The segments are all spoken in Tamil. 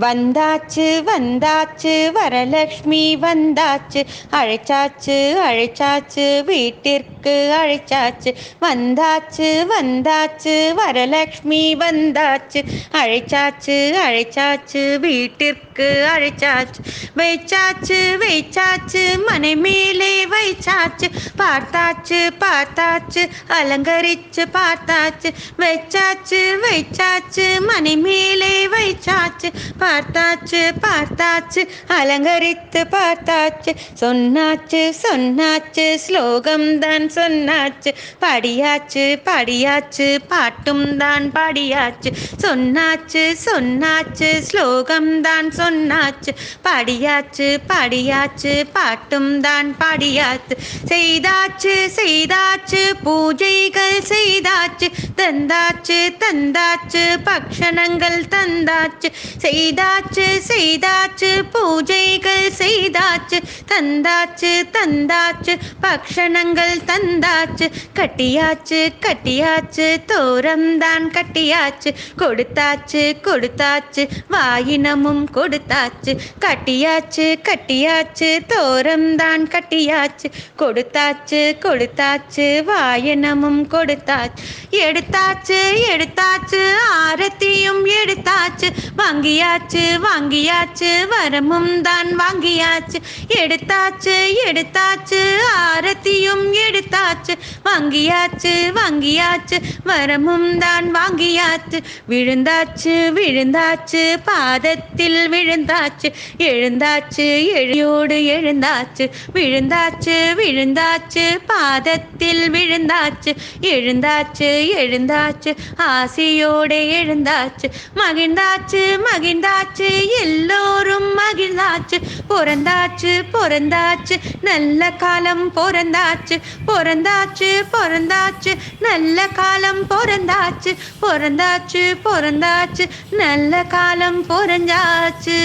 வந்தாச்சு வந்தாச்சு வரலக்ஷ்மி வந்தாச்சு. அழைச்சாச்சு அழைச்சாச்சு வீட்டிற்கு அழைச்சாச்சு வந்தாச்சு வந்தாச்சு வரலக்ஷ்மி வந்தாச்சு. அழைச்சாச்சு அழைச்சாச்சு வீட்டிற்கு அழைச்சாச்சு. வைச்சாச்சு வைச்சாச்சு மனை மேலே வைச்சாச்சு. பார்த்தாச்சு பார்த்தாச்சு அலங்கரிச்சு பார்த்தாச்சு. வைச்சாச்சு வைச்சாச்சு மனை மேலே வைச்சாச்சு. பார்த்தாச்சு பார்த்தாச்சு அலங்கரித்து பார்த்தாச்சு. சொன்னாச்சு சொன்னாச்சு ஸ்லோகம் தான் சொன்னாச்சு. படியாச்சு படியாச்சு பாட்டும் தான் படியாச்சு. சொன்னாச்சு சொன்னாச்சு ஸ்லோகம் தான் சொன்னாச்சு. படியாச்சு படியாச்சு பாட்டும் தான் படியாச்சு. செய்தாச்சு செய்தாச்சு பூஜைகள் செய்தாச்சு. தந்தாச்சு தந்தாச்சு பக்ஷணங்கள் தந்தாச்சு. செய்தாச்சு செய்தாச்சு பூஜைகள் செய்தாச்சு. தந்தாச்சு தந்தாச்சு பக்ஷணங்கள் தந்தாச்சு. வந்தாச்சு. கட்டியாச்சு கட்டியாச்சு. தோரம்தான் கட்டியாச்சு. கொடுத்தாச்சு கொடுத்தாச்சு. வாயினமும் கொடுத்தாச்சு. கட்டியாச்சு கட்டியாச்சு. தோரம்தான் கட்டியாச்சு. கொடுத்தாச்சு கொடுத்தாச்சு. வாயனமும் கொடுத்தாச்சு. எடுத்தாச்சு எடுத்தாச்சு. ஆரத்தியும் எடுத்தாச்சு. வாங்கியாச்சு வாங்கியாச்சு வரமும் தான் வாங்கியாச்சு. எடுத்தாச்சு எடுத்தாச்சு ஆரத்தியும் எடுத்தாச்சு. வாங்கியாச்சு வாங்கியாச்சு வரமும் தான் வாங்கியாச்சு. விழுந்தாச்சு விழுந்தாச்சு பாதத்தில் விழுந்தாச்சு. எழுந்தாச்சு எழியோடு எழுந்தாச்சு. விழுந்தாச்சு விழுந்தாச்சு பாதத்தில் விழுந்தாச்சு. எழுந்தாச்சு எழுந்தாச்சு ஆசையோடு எழுந்தாச்சு. மகிழ்ந்தாச்சு மகிழ்ந்தாச்சு எல்லோரும் மகிழ்ந்தாச்சு. பிறந்தாச்சு பிறந்தாச்சு. நல்ல காலம் பிறந்தாச்சு. பிறந்தாச்சு பிறந்தாச்சு. நல்ல காலம் பிறந்தாச்சு. பிறந்தாச்சு பிறந்தாச்சு. நல்ல காலம் பிறந்தாச்சு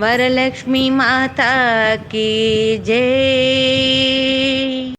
வரலக்ஷ்மி மாதா கி ஜெய்